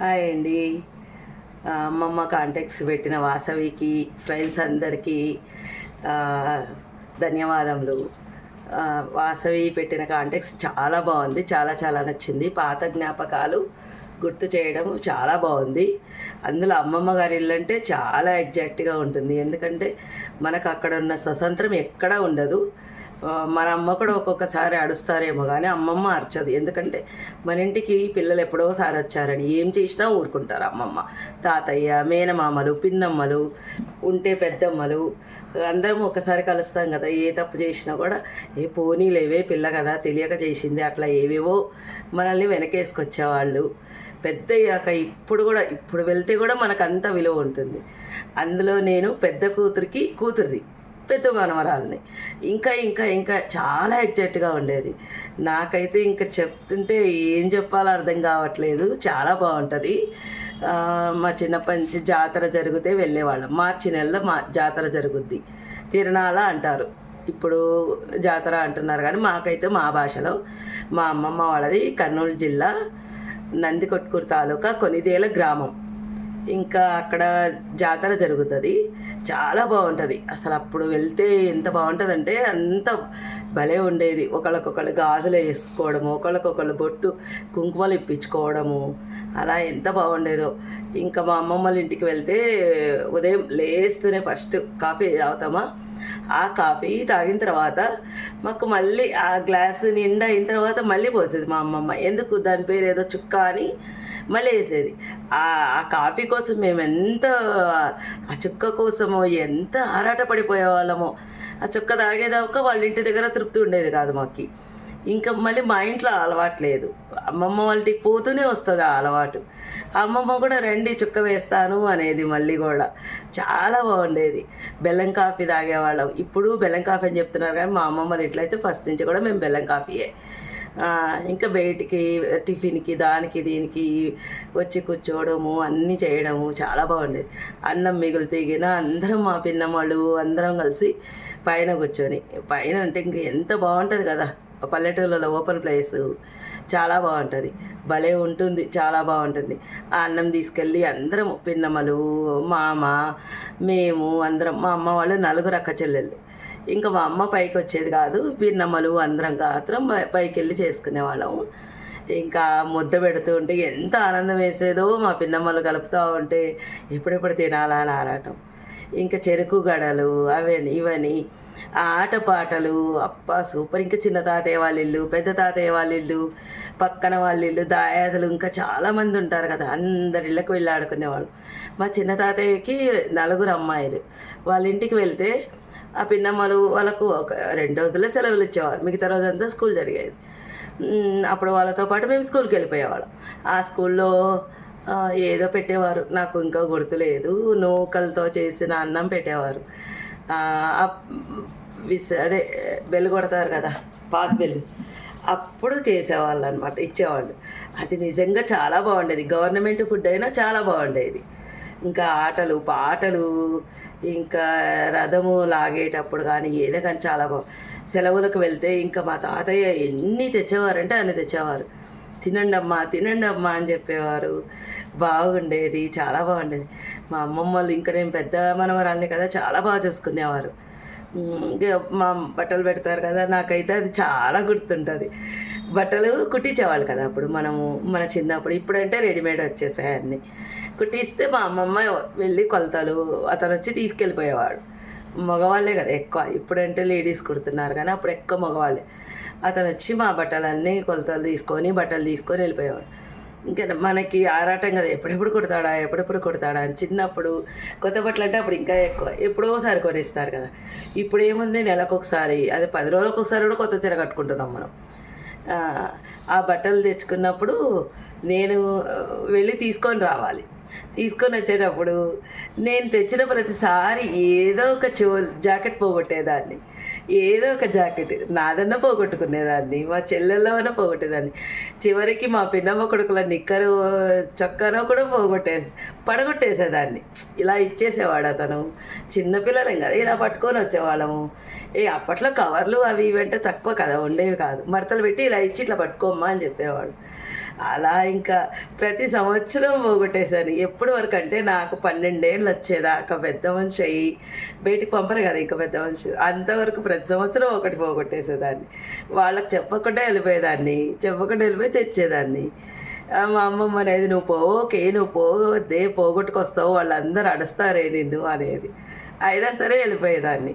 Hi అండి. అమ్మమ్మ contacts పెట్టిన వాసవికి ఫ్రెండ్స్ అందరికీ ధన్యవాదములు. వాసవి పెట్టిన కాంటాక్ట్స్ చాలా బాగుంది చాలా చాలా నచ్చింది. పాత జ్ఞాపకాలు గుర్తు చేయడం చాలా బాగుంది. అందులో అమ్మమ్మ గారి ఇల్లు అంటే చాలా ఎగ్జాక్ట్గా ఉంటుంది. ఎందుకంటే మనకు అక్కడ ఉన్న స్వతంత్రం ఎక్కడా ఉండదు. మన అమ్మ కూడా ఒక్కొక్కసారి అడుస్తారేమో కానీ అమ్మమ్మ అరచదు. ఎందుకంటే మన ఇంటికి పిల్లలు ఎప్పుడోసారి వచ్చారని ఏం చేసినా ఊరుకుంటారు అమ్మమ్మ. తాతయ్య మేనమామలు పిన్నమ్మలు ఉంటే పెద్దమ్మలు అందరం ఒకసారి కలుస్తాం కదా ఏ తప్పు చేసినా కూడా ఏ పోనీలేవే పిల్ల కదా తెలియక చేసింది అట్లా ఏవేవో మనల్ని వెనకేసుకొచ్చేవాళ్ళు. పెద్ద అయ్యాక ఇప్పుడు కూడా ఇప్పుడు వెళ్తే కూడా మనకు అంత విలువ ఉంటుంది. అందులో నేను పెద్ద కూతురికి కూతుర్రి పెద్ద మనవరాలని ఇంకా ఇంకా ఇంకా చాలా ఎగ్జైట్గా ఉండేది. నాకైతే ఇంకా చెప్తుంటే ఏం చెప్పాలో అర్థం కావట్లేదు. చాలా బాగుంటుంది. మా చిన్నప్పటి నుంచి జాతర జరిగితే వెళ్ళేవాళ్ళం. మార్చి నెలలో మా జాతర జరుగుద్ది. తిరణాల అంటారు. ఇప్పుడు జాతర అంటున్నారు కానీ మాకైతే మా భాషలో. మా అమ్మమ్మ వాళ్ళది కర్నూలు జిల్లా నందికొట్కూరు తాలూకా కొనిదేల గ్రామం. ఇంకా అక్కడ జాతర జరుగుతుంది. చాలా బాగుంటుంది. అసలు అప్పుడు వెళ్తే ఎంత బాగుంటుందంటే అంత భలే ఉండేది. ఒకళ్ళకొకళ్ళు గాజులు వేసుకోవడము ఒకళ్ళకొకళ్ళు బొట్టు కుంకుమలు ఇప్పించుకోవడము అలా ఎంత బాగుండేదో. ఇంకా మా అమ్మమ్మ వాళ్ళ ఇంటికి వెళ్తే ఉదయం లేస్తూనే ఫస్ట్ కాఫీ తాగుతామా? ఆ కాఫీ తాగిన తర్వాత మాకు మళ్ళీ ఆ గ్లాస్ నిండా అయిన తర్వాత మళ్ళీ పోసేది మా అమ్మమ్మ. ఎందుకు? దాని పేరు ఏదో చుక్క అని మళ్ళీ వేసేది ఆ కాఫీ కోసం మేము ఎంత ఆ చుక్క కోసమో ఎంత ఆరాట పడిపోయేవాళ్ళమో. ఆ చుక్క తాగేదాకా వాళ్ళ ఇంటి దగ్గర తృప్తి ఉండేది కాదు మాకు. ఇంకా మళ్ళీ మా ఇంట్లో అలవాటు లేదు. అమ్మమ్మ వాళ్ళకి పోతూనే వస్తుంది ఆ అలవాటు. అమ్మమ్మ కూడా రండి చుక్క వేస్తాను అనేది మళ్ళీ కూడా చాలా బాగుండేది. బెల్లం కాఫీ తాగేవాళ్ళం. ఇప్పుడు బెల్లం కాఫీ అని చెప్తున్నారు కానీ మా అమ్మమ్మ వాళ్ళ ఇంట్లో అయితే ఫస్ట్ నుంచి కూడా మేము బెల్లం కాఫీయే. ఇంకా బయటికి టిఫిన్కి దానికి దీనికి వచ్చి కూర్చోవడము అన్నీ చేయడము చాలా బాగుండేది. అన్నం మిగులు తెగిన అందరం మా పిన్నమ్మళ్ళు అందరం కలిసి పైన కూర్చొని పైన అంటే ఇంక ఎంత బాగుంటుంది కదా. పల్లెటూళ్ళలో ఓపెన్ ప్లేస్ చాలా బాగుంటుంది. భలే ఉంటుంది చాలా బాగుంటుంది. ఆ అన్నం తీసుకెళ్ళి అందరం పిన్నమ్మలు మామ మేము అందరం మా అమ్మ వాళ్ళు నలుగురు అక్క చెల్లెళ్ళు. ఇంకా మా అమ్మ పైకి వచ్చేది కాదు పిన్నమ్మలు అందరం మాత్రం పైకి వెళ్ళి చేసుకునే వాళ్ళము ఇంకా ముద్ద పెడుతూ ఉంటే ఎంత ఆనందం వేసేదో మా పిన్నమ్మలు కలుపుతూ ఉంటే ఎప్పుడెప్పుడు తినాలా అని ఆరాటం. ఇంకా చెరుకు గడలు అవని ఇవని. ఆ ఆటపాటలు అప్ప సూపర్. ఇంకా చిన్న తాతయ్య వాళ్ళ ఇల్లు పెద్ద తాతయ్య వాళ్ళ ఇల్లు పక్కన వాళ్ళ ఇల్లు దాయాదులు. ఇంకా చాలామంది ఉంటారు కదా అందరి ఇళ్ళకి వెళ్ళి ఆడుకునేవాళ్ళు. మా చిన్న తాతయ్యకి నలుగురు అమ్మాయిలు. వాళ్ళ ఇంటికి వెళ్తే ఆ పిన్నమ్మలు వాళ్ళకు ఒక రెండు రోజులే సెలవులు ఇచ్చేవారు. మిగతా రోజంతా స్కూల్ జరిగేది. అప్పుడు వాళ్ళతో పాటు మేము స్కూల్కి వెళ్ళిపోయేవాళ్ళం. ఆ స్కూల్లో ఏదో పెట్టేవారు. నాకు ఇంకా గుర్తులేదు. నూకలతో చేసిన అన్నం పెట్టేవారు. విస్ అదే బెల్ కొడతారు కదా పాస్ బెల్ అప్పుడు చేసేవాళ్ళు అనమాట ఇచ్చేవాళ్ళు. అది నిజంగా చాలా బాగుండేది. గవర్నమెంట్ ఫుడ్ అయినా చాలా బాగుండేది. ఇంకా ఆటలు పాటలు ఇంకా రథము లాగేటప్పుడు కానీ ఏదో కానీ చాలా బాగు సెలవులకు వెళ్తే ఇంకా మా తాతయ్య ఎన్ని తెచ్చేవారంటే అన్ని తెచ్చేవారు. తినండమ్మా తినండమ్మా అని చెప్పేవారు. బాగుండేది చాలా బాగుండేది. మా అమ్మమ్మ వాళ్ళు ఇంకా నేను పెద్ద మనవరాలని కదా చాలా బాగా చూసుకునేవారు. మా బట్టలు పెడతారు కదా నాకైతే అది చాలా గుర్తుంటుంది. బట్టలు కుట్టించేవాళ్ళు కదా అప్పుడు మనము మన చిన్నప్పుడు. ఇప్పుడంటే రెడీమేడ్ వచ్చేసాయి అన్నీ. కుట్టిస్తే మా అమ్మమ్మ వెళ్ళి కొలతలు అతను వచ్చి తీసుకెళ్ళిపోయేవాడు. మగవాళ్ళే కదా ఎక్కువ. ఇప్పుడంటే లేడీస్ కుడుతున్నారు కానీ అప్పుడు ఎక్కువ మగవాళ్ళే. అతను వచ్చి మా బట్టలన్నీ కొలతలు తీసుకొని బట్టలు తీసుకొని వెళ్ళిపోయేవాడు. ఇంకా మనకి ఆరాటం కదా ఎప్పుడెప్పుడు కుడతాడా ఎప్పుడెప్పుడు కుడతాడా అని చిన్నప్పుడు కొత్త బట్టలు అంటే అప్పుడు ఇంకా ఎక్కువ. ఎప్పుడోసారి కొనిస్తారు కదా. ఇప్పుడు ఏముంది నెలకు ఒకసారి అదే పది రోజులకు ఒకసారి కూడా కొత్త చీర కట్టుకుంటున్నాం మనం. ఆ, బట్టలు తెచ్చుకున్నప్పుడు నేను వెళ్ళి తీసుకొని రావాలి. తీసుకొని వచ్చేటప్పుడు నేను తెచ్చిన ప్రతిసారి ఏదో ఒక చో జాకెట్ పోగొట్టేదాన్ని. ఏదో ఒక జాకెట్ నాదన్నా పోగొట్టుకునేదాన్ని మా చెల్లెళ్ళవన్నా పోగొట్టేదాన్ని. చివరికి మా పిన్నమ్మ కొడుకుల నిక్కరు చొక్కానో కూడా పోగొట్టే పడగొట్టేసేదాన్ని. ఇలా ఇచ్చేసేవాడు అతను. చిన్నపిల్లలేం కదా ఇలా పట్టుకొని వచ్చేవాళ్ళము. ఏ అప్పట్లో కవర్లు అవి ఇవి తక్కువ కదా ఉండేవి కాదు. మడతలు పెట్టి ఇలా ఇచ్చి ఇట్లా పట్టుకోమ్మా అని చెప్పేవాడు. అలా ఇంకా ప్రతి సంవత్సరం పోగొట్టేశాను. ఎప్పటి వరకు అంటే నాకు పన్నెండేళ్ళు వచ్చేదాకా పెద్ద మనిషి అయ్యి బయటికి పంపరు కదా ఇంకా పెద్ద మనిషి. అంతవరకు ప్రతి సంవత్సరం ఒకటి పోగొట్టేసేదాన్ని. వాళ్ళకి చెప్పకుండా వెళ్ళిపోయేదాన్ని చెప్పకుండా వెళ్ళిపోయి తెచ్చేదాన్ని. మా అమ్మమ్మ అనేది నువ్వు పోకే నువ్వు పోవద్దే పోగొట్టుకొస్తావు వాళ్ళందరూ అడుస్తారే నిన్ను అనేది. అయినా సరే వెళ్ళిపోయేదాన్ని.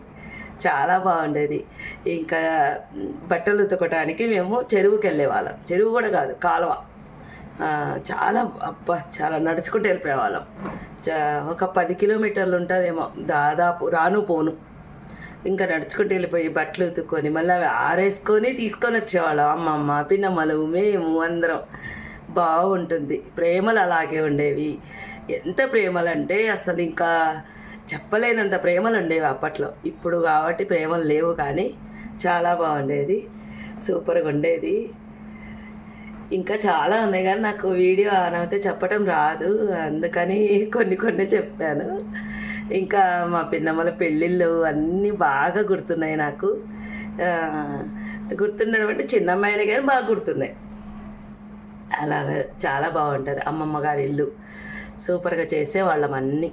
చాలా బాగుండేది. ఇంకా బట్టలు ఉతకటానికి మేము చెరువుకి వెళ్ళేవాళ్ళం. చెరువు కూడా కాదు కాలువ. చాలా అబ్బా చాలా నడుచుకుంటూ వెళ్ళిపోయేవాళ్ళం. ఒక పది కిలోమీటర్లు ఉంటుందేమో దాదాపు రాను పోను. ఇంకా నడుచుకుంటూ వెళ్ళిపోయి బట్టలు ఉతుక్కొని మళ్ళీ అవి ఆరేసుకొని తీసుకొని వచ్చేవాళ్ళం. అమ్మమ్మ పిన్నమ్మలు మేము అందరం. బాగుంటుంది. ప్రేమలు అలాగే ఉండేవి. ఎంత ప్రేమలు అంటే అసలు ఇంకా చెప్పలేనంత ప్రేమలు ఉండేవి అప్పట్లో. ఇప్పుడు కాబట్టి ప్రేమలు లేవు కానీ చాలా బాగుండేది. సూపర్గా ఉండేది. ఇంకా చాలా ఉన్నాయి కానీ నాకు వీడియో ఆన్ అయితే చెప్పడం రాదు. అందుకని కొన్ని కొన్ని చెప్పాను. ఇంకా మా పిన్నమ్మల పెళ్ళిళ్ళు అన్నీ బాగా గుర్తున్నాయి నాకు. గుర్తున్నాడు గుర్తుండడం అంటే చిన్నమ్మాయిని కానీ బాగా గుర్తున్నాయి. అలాగా చాలా బాగుంటుంది అమ్మమ్మ గారి ఇల్లు సూపర్గా చేసేవాళ్ళం అన్నీ.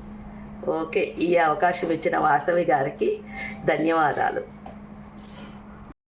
ఓకే ఈ అవకాశం ఇచ్చిన వాసవి గారికి ధన్యవాదాలు.